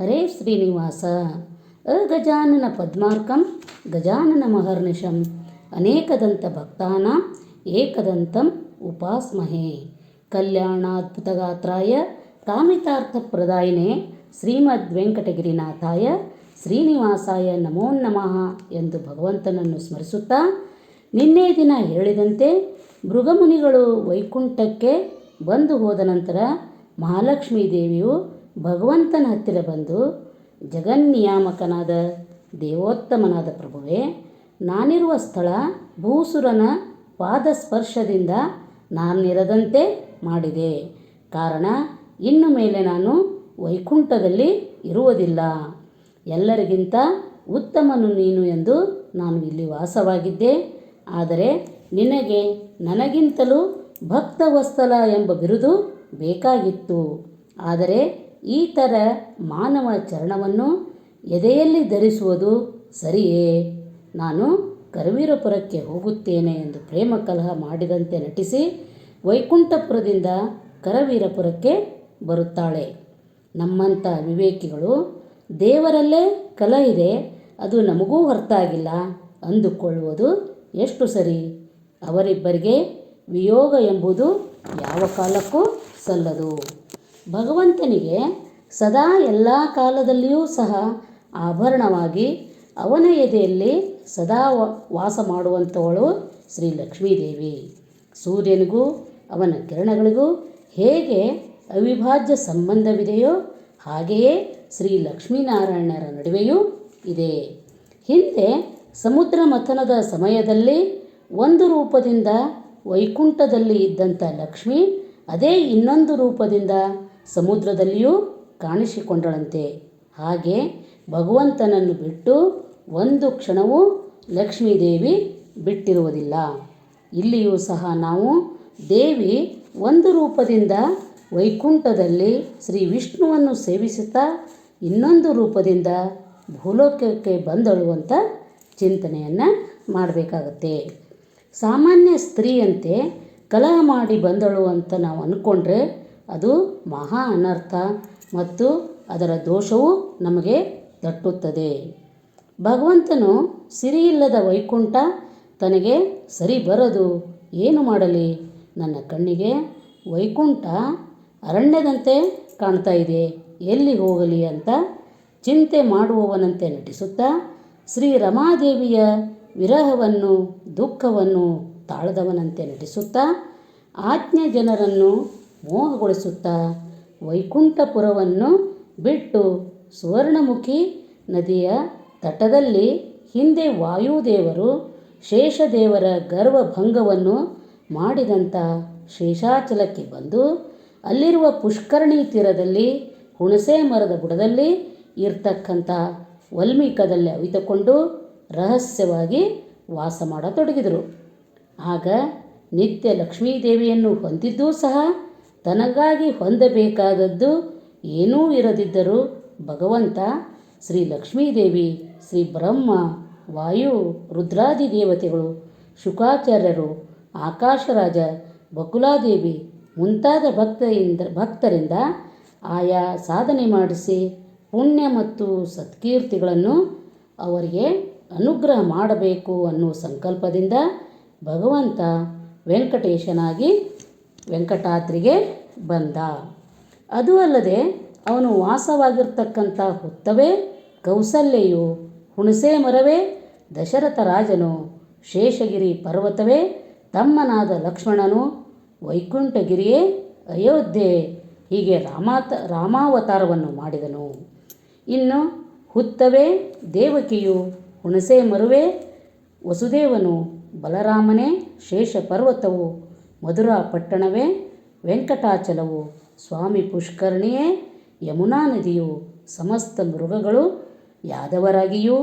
ಹರೇ ಶ್ರೀನಿವಾಸ. ಅಗಜಾನನ ಪದ್ಮಾರ್ಕಂ, ಗಜಾನನ ಮಹರ್ನಿಶಂ. ಅನೇಕದಂತ ಭಕ್ತಾನ, ಏಕದಂತಂ ಉಪಾಸ್ಮಹೇ. ಕಲ್ಯಾಣಾದ್ಭುತಗಾತ್ರಾಯ ಕಾಮಿತಾರ್ಥಪ್ರದಾಯಿನೇ ಶ್ರೀಮದ್ ವೆಂಕಟಗಿರಿನಾಥಾಯ ಶ್ರೀನಿವಾಸಾಯ ನಮೋ ನಮಃ ಎಂದು ಭಗವಂತನನ್ನು ಸ್ಮರಿಸುತ್ತಾ, ನಿನ್ನೆ ದಿನ ಹೇಳಿದಂತೆ ಮೃಗಮುನಿಗಳು ವೈಕುಂಠಕ್ಕೆ ಬಂದು ಹೋದ ನಂತರ ಮಹಾಲಕ್ಷ್ಮೀ ದೇವಿಯು ಭಗವಂತನ ಹತ್ತಿರ ಬಂದು ಜಗನ್ನಿಯಾಮಕನಾದ ದೇವೋತ್ತಮನಾದ ಪ್ರಭುವೇ, ನಾನಿರುವ ಸ್ಥಳ ಭೂಸುರನ ಪಾದಸ್ಪರ್ಶದಿಂದ ನಾನಿರದಂತೆ ಮಾಡಿದೆ. ಕಾರಣ, ಇನ್ನು ಮೇಲೆ ನಾನು ವೈಕುಂಠದಲ್ಲಿ ಇರುವುದಿಲ್ಲ. ಎಲ್ಲರಿಗಿಂತ ಉತ್ತಮನು ನೀನು ಎಂದು ನಾನು ಇಲ್ಲಿ ವಾಸವಾಗಿದ್ದೆ. ಆದರೆ ನಿನಗೆ ನನಗಿಂತಲೂ ಭಕ್ತವಸ್ತಲ ಎಂಬ ಬಿರುದು ಬೇಕಾಗಿತ್ತು. ಆದರೆ ಈ ಥರ ಮಾನವ ಚರಣವನ್ನು ಎದೆಯಲ್ಲಿ ಧರಿಸುವುದು ಸರಿಯೇ? ನಾನು ಕರವೀರಪುರಕ್ಕೆ ಹೋಗುತ್ತೇನೆ ಎಂದು ಪ್ರೇಮ ಕಲಹ ಮಾಡಿದಂತೆ ನಟಿಸಿ ವೈಕುಂಠಪುರದಿಂದ ಕರವೀರಪುರಕ್ಕೆ ಬರುತ್ತಾಳೆ. ನಮ್ಮಂಥ ವಿವೇಕಿಗಳು ದೇವರಲ್ಲೇ ಕಲ ಇದೆ, ಅದು ನಮಗೂ ಹೊರತಾಗಿಲ್ಲ. ಅಂದುಕೊಳ್ಳುವುದು ಎಷ್ಟು ಸರಿ? ಅವರಿಬ್ಬರಿಗೆ ವಿಯೋಗ ಎಂಬುದು ಯಾವ ಕಾಲಕ್ಕೂ ಸಲ್ಲದು. ಭಗವಂತನಿಗೆ ಸದಾ ಎಲ್ಲ ಕಾಲದಲ್ಲಿಯೂ ಸಹ ಆಭರಣವಾಗಿ ಅವನ ಎದೆಯಲ್ಲಿ ಸದಾ ವಾಸ ಮಾಡುವಂಥವಳು ಶ್ರೀ ಲಕ್ಷ್ಮೀದೇವಿ. ಸೂರ್ಯನಿಗೂ ಅವನ ಕಿರಣಗಳಿಗೂ ಹೇಗೆ ಅವಿಭಾಜ್ಯ ಸಂಬಂಧವಿದೆಯೋ ಹಾಗೆಯೇ ಶ್ರೀ ಲಕ್ಷ್ಮೀನಾರಾಯಣರ ನಡುವೆಯೂ ಇದೆ. ಹಿಂದೆ ಸಮುದ್ರ ಮಥನದ ಸಮಯದಲ್ಲಿ ಒಂದು ರೂಪದಿಂದ ವೈಕುಂಠದಲ್ಲಿ ಇದ್ದಂಥ ಲಕ್ಷ್ಮಿ, ಅದೇ ಇನ್ನೊಂದು ರೂಪದಿಂದ ಸಮುದ್ರದಲ್ಲಿಯೂ ಕಾಣಿಸಿಕೊಂಡಳಂತೆ. ಹಾಗೆ ಭಗವಂತನನ್ನು ಬಿಟ್ಟು ಒಂದು ಕ್ಷಣವೂ ಲಕ್ಷ್ಮೀದೇವಿ ಬಿಟ್ಟಿರುವುದಿಲ್ಲ. ಇಲ್ಲಿಯೂ ಸಹ ನಾವು ದೇವಿ ಒಂದು ರೂಪದಿಂದ ವೈಕುಂಠದಲ್ಲಿ ಶ್ರೀ ವಿಷ್ಣುವನ್ನು ಸೇವಿಸುತ್ತಾ ಇನ್ನೊಂದು ರೂಪದಿಂದ ಭೂಲೋಕಕ್ಕೆ ಬಂದಳು ಅಂತ ಚಿಂತನೆಯನ್ನು ಮಾಡಬೇಕಾಗತ್ತೆ. ಸಾಮಾನ್ಯ ಸ್ತ್ರೀಯಂತೆ ಕಲಹ ಮಾಡಿ ಬಂದಳು ಅಂತ ನಾವು ಅಂದ್ಕೊಂಡ್ರೆ ಅದು ಮಹಾ ಅನರ್ಥ ಮತ್ತು ಅದರ ದೋಷವು ನಮಗೆ ತಟ್ಟುತ್ತದೆ ಭಗವಂತನು ಸಿರಿಯಿಲ್ಲದ ವೈಕುಂಠ ತನಗೆ ಸರಿ ಬರದು ಏನು ಮಾಡಲಿ? ನನ್ನ ಕಣ್ಣಿಗೆ ವೈಕುಂಠ ಅರಣ್ಯದಂತೆ ಕಾಣ್ತಾ ಇದೆ. ಎಲ್ಲಿ ಹೋಗಲಿ ಅಂತ ಚಿಂತೆ ಮಾಡುವವನಂತೆ ನಟಿಸುತ್ತಾ ಶ್ರೀ ರಮಾದೇವಿಯ ವಿರಹವನ್ನು, ದುಃಖವನ್ನು ತಾಳದವನಂತೆ ನಟಿಸುತ್ತಾ ಆಜ್ಞೆ ಜನರನ್ನು ಮೋಹಗೊಳಿಸುತ್ತಾ ವೈಕುಂಠಪುರವನ್ನು ಬಿಟ್ಟು ಸುವರ್ಣಮುಖಿ ನದಿಯ ತಟದಲ್ಲಿ ಹಿಂದೆ ವಾಯುದೇವರು ಶೇಷದೇವರ ಗರ್ವಭಂಗವನ್ನು ಮಾಡಿದಂಥ ಶೇಷಾಚಲಕ್ಕೆ ಬಂದು ಅಲ್ಲಿರುವ ಪುಷ್ಕರಣಿ ತೀರದಲ್ಲಿ ಹುಣಸೆ ಮರದ ಬುಡದಲ್ಲಿ ಇರ್ತಕ್ಕಂಥ ವಲ್ಮೀಕದಲ್ಲಿ ಅವಿತುಕೊಂಡು ರಹಸ್ಯವಾಗಿ ವಾಸ ಮಾಡತೊಡಗಿದರು. ಆಗ ನಿತ್ಯ ಲಕ್ಷ್ಮೀದೇವಿಯನ್ನು ಹೊಂದಿದ್ದೂ ಸಹ ತನಗಾಗಿ ಹೊಂದಬೇಕಾದದ್ದು ಏನೂ ಇರದಿದ್ದರೂ ಭಗವಂತ, ಶ್ರೀ ಲಕ್ಷ್ಮೀದೇವಿ, ಶ್ರೀ ಬ್ರಹ್ಮ, ವಾಯು, ರುದ್ರಾದಿ ದೇವತೆಗಳು, ಶುಕಾಚಾರ್ಯರು, ಆಕಾಶರಾಜ, ಬಕುಲಾದೇವಿ ಮುಂತಾದ ಭಕ್ತರಿಂದ ಭಕ್ತರಿಂದ ಆಯಾ ಸಾಧನೆ ಮಾಡಿಸಿ ಪುಣ್ಯ ಮತ್ತು ಸತ್ಕೀರ್ತಿಗಳನ್ನು ಅವರಿಗೆ ಅನುಗ್ರಹ ಮಾಡಬೇಕು ಅನ್ನೋ ಸಂಕಲ್ಪದಿಂದ ಭಗವಂತ ವೆಂಕಟೇಶನಾಗಿ ವೆಂಕಟಾದ್ರಿಗೆ ಬಂದ. ಅದು ಅಲ್ಲದೆ ಅವನು ವಾಸವಾಗಿರ್ತಕ್ಕಂಥ ಹುತ್ತವೇ, ಕೌಸಲ್ಯೆಯು ಹುಣಸೆ ಮರವೇ, ದಶರಥ ರಾಜನು ಶೇಷಗಿರಿ ಪರ್ವತವೇ, ತಮ್ಮನಾದ ಲಕ್ಷ್ಮಣನು ವೈಕುಂಠಗಿರಿಯೇ, ಅಯೋಧ್ಯೆ ಹೀಗೆ ರಾಮಾತ, ರಾಮಾವತಾರವನ್ನು ಮಾಡಿದನು. ಇನ್ನು ಹುತ್ತವೇ, ದೇವಕಿಯು ಹುಣಸೆ ಮರುವೆ, ವಸುದೇವನು ಬಲರಾಮನೇ ಶೇಷ ಪರ್ವತವು ಮಧುರಾ ಪಟ್ಟಣವೇ ವೆಂಕಟಾಚಲವು ಸ್ವಾಮಿ ಪುಷ್ಕರಣಿಯೇ, ಯಮುನಾ ನದಿಯು ಸಮಸ್ತ ಮೃಗಗಳು, ಯಾದವರಾಗಿಯೂ,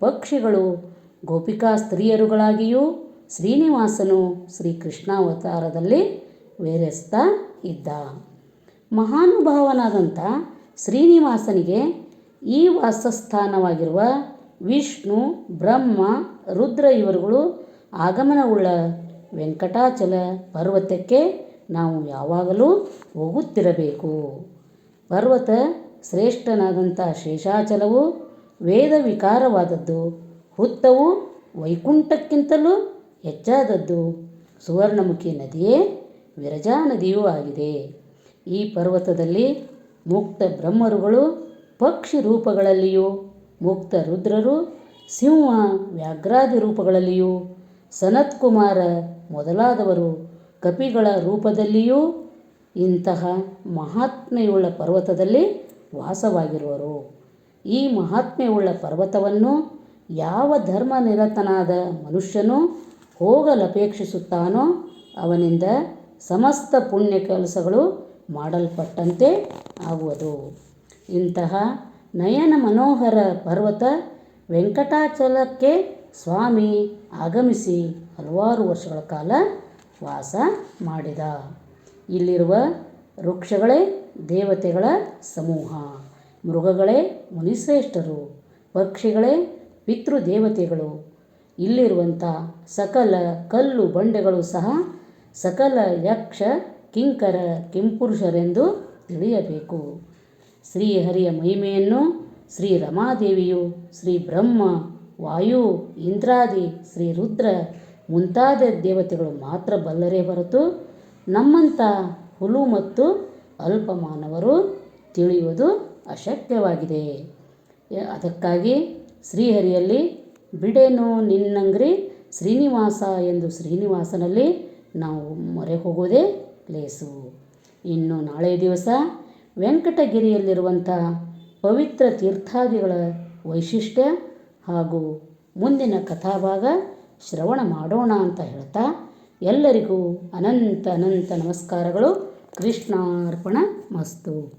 ಪಕ್ಷಿಗಳು, ಗೋಪಿಕಾ ಸ್ತ್ರೀಯರುಗಳಾಗಿಯೂ, ಶ್ರೀನಿವಾಸನು ಶ್ರೀಕೃಷ್ಣಾವತಾರದಲ್ಲಿ ವೇರೆಸ್ತಾ ಇದ್ದ. ಮಹಾನುಭಾವನಾದಂಥ ಶ್ರೀನಿವಾಸನಿಗೆ ಈ ವಾಸಸ್ಥಾನವಾಗಿರುವ ವಿಷ್ಣು, ಬ್ರಹ್ಮ, ರುದ್ರ ಇವರುಗಳು ಆಗಮನವುಳ್ಳ ವೆಂಕಟಾಚಲ ಪರ್ವತಕ್ಕೆ ನಾವು ಯಾವಾಗಲೂ ಹೋಗುತ್ತಿರಬೇಕು. ಪರ್ವತ ಶ್ರೇಷ್ಠನಾದಂಥ ಶೇಷಾಚಲವು ವೇದ ವಿಕಾರವಾದದ್ದು ಹುತ್ತವು ವೈಕುಂಠಕ್ಕಿಂತಲೂ ಹೆಚ್ಚಾದದ್ದು. ಸುವರ್ಣಮುಖಿ ನದಿಯೇ ವಿರಜಾ ನದಿಯೂ ಆಗಿದೆ. ಈ ಪರ್ವತದಲ್ಲಿ ಮುಕ್ತ ಬ್ರಹ್ಮರುಗಳು, ಪಕ್ಷಿ ರೂಪಗಳಲ್ಲಿಯೂ, ಮುಕ್ತ ರುದ್ರರು, ಸಿಂಹ ವ್ಯಾಘ್ರಾದಿ ರೂಪಗಳಲ್ಲಿಯೂ ಸನತ್ಕುಮಾರ ಮೊದಲಾದವರು ಕಪಿಗಳ ರೂಪದಲ್ಲಿಯೂ ಇಂತಹ ಮಹಾತ್ಮೆಯುಳ್ಳ ಪರ್ವತದಲ್ಲಿ ವಾಸವಾಗಿರುವರು. ಈ ಮಹಾತ್ಮೆಯುಳ್ಳ ಪರ್ವತವನ್ನು ಯಾವ ಧರ್ಮ ನಿರತನಾದ ಮನುಷ್ಯನು ಹೋಗಲಪೇಕ್ಷಿಸುತ್ತಾನೋ ಅವನಿಂದ ಸಮಸ್ತ ಪುಣ್ಯ ಕೆಲಸಗಳು ಮಾಡಲ್ಪಟ್ಟಂತೆ ಆಗುವುದು. ಇಂತಹ ನಯನ ಮನೋಹರ ಪರ್ವತ ವೆಂಕಟಾಚಲಕ್ಕೆ ಸ್ವಾಮಿ ಆಗಮಿಸಿ ಹಲವಾರು ವರ್ಷಗಳ ಕಾಲ ವಾಸ ಮಾಡಿದ. ಇಲ್ಲಿರುವ ವೃಕ್ಷಗಳೇ ದೇವತೆಗಳ ಸಮೂಹ. ಮೃಗಗಳೇ ಮುನಿಶ್ರೇಷ್ಠರು. ಪಕ್ಷಿಗಳೇ ಪಿತೃದೇವತೆಗಳು. ಇಲ್ಲಿರುವಂಥ ಸಕಲ ಕಲ್ಲು ಬಂಡೆಗಳು ಸಹ ಸಕಲ ಯಕ್ಷ, ಕಿಂಕರ, ಕಿಂಪುರುಷರೆಂದು ತಿಳಿಯಬೇಕು. ಶ್ರೀಹರಿಯ ಮಹಿಮೆಯನ್ನು ಶ್ರೀ ರಮಾದೇವಿಯು ಶ್ರೀ ಬ್ರಹ್ಮ ವಾಯು, ಇಂದ್ರಾದಿ, ಶ್ರೀ ರುದ್ರ ಮುಂತಾದ ದೇವತೆಗಳು ಮಾತ್ರ ಬಲ್ಲರೇ ಹೊರತು ನಮ್ಮಂಥ ಹುಲು ಮತ್ತು ಅಲ್ಪ ಮಾನವರು ತಿಳಿಯುವುದು ಅಶಕ್ಯವಾಗಿದೆ. ಅದಕ್ಕಾಗಿ ಶ್ರೀಹರಿಯಲ್ಲಿ ಬಿಡೇನು ನಿನ್ನಂಗ್ರಿ ಶ್ರೀನಿವಾಸ ಎಂದು ಶ್ರೀನಿವಾಸನಲ್ಲಿ ನಾವು ಮೊರೆ ಹೋಗೋದೇ ಲೇಸು. ಇನ್ನು ನಾಳೆ ದಿವಸ ವೆಂಕಟಗಿರಿಯಲ್ಲಿರುವಂಥ ಪವಿತ್ರ ತೀರ್ಥಾದಿಗಳ ವೈಶಿಷ್ಟ್ಯ ಹಾಗೂ ಮುಂದಿನ ಕಥಾಭಾಗ ಶ್ರವಣ ಮಾಡೋಣ ಅಂತ ಹೇಳ್ತಾ ಎಲ್ಲರಿಗೂ ಅನಂತ ಅನಂತ ನಮಸ್ಕಾರಗಳು. ಕೃಷ್ಣಾರ್ಪಣ ಮಸ್ತು.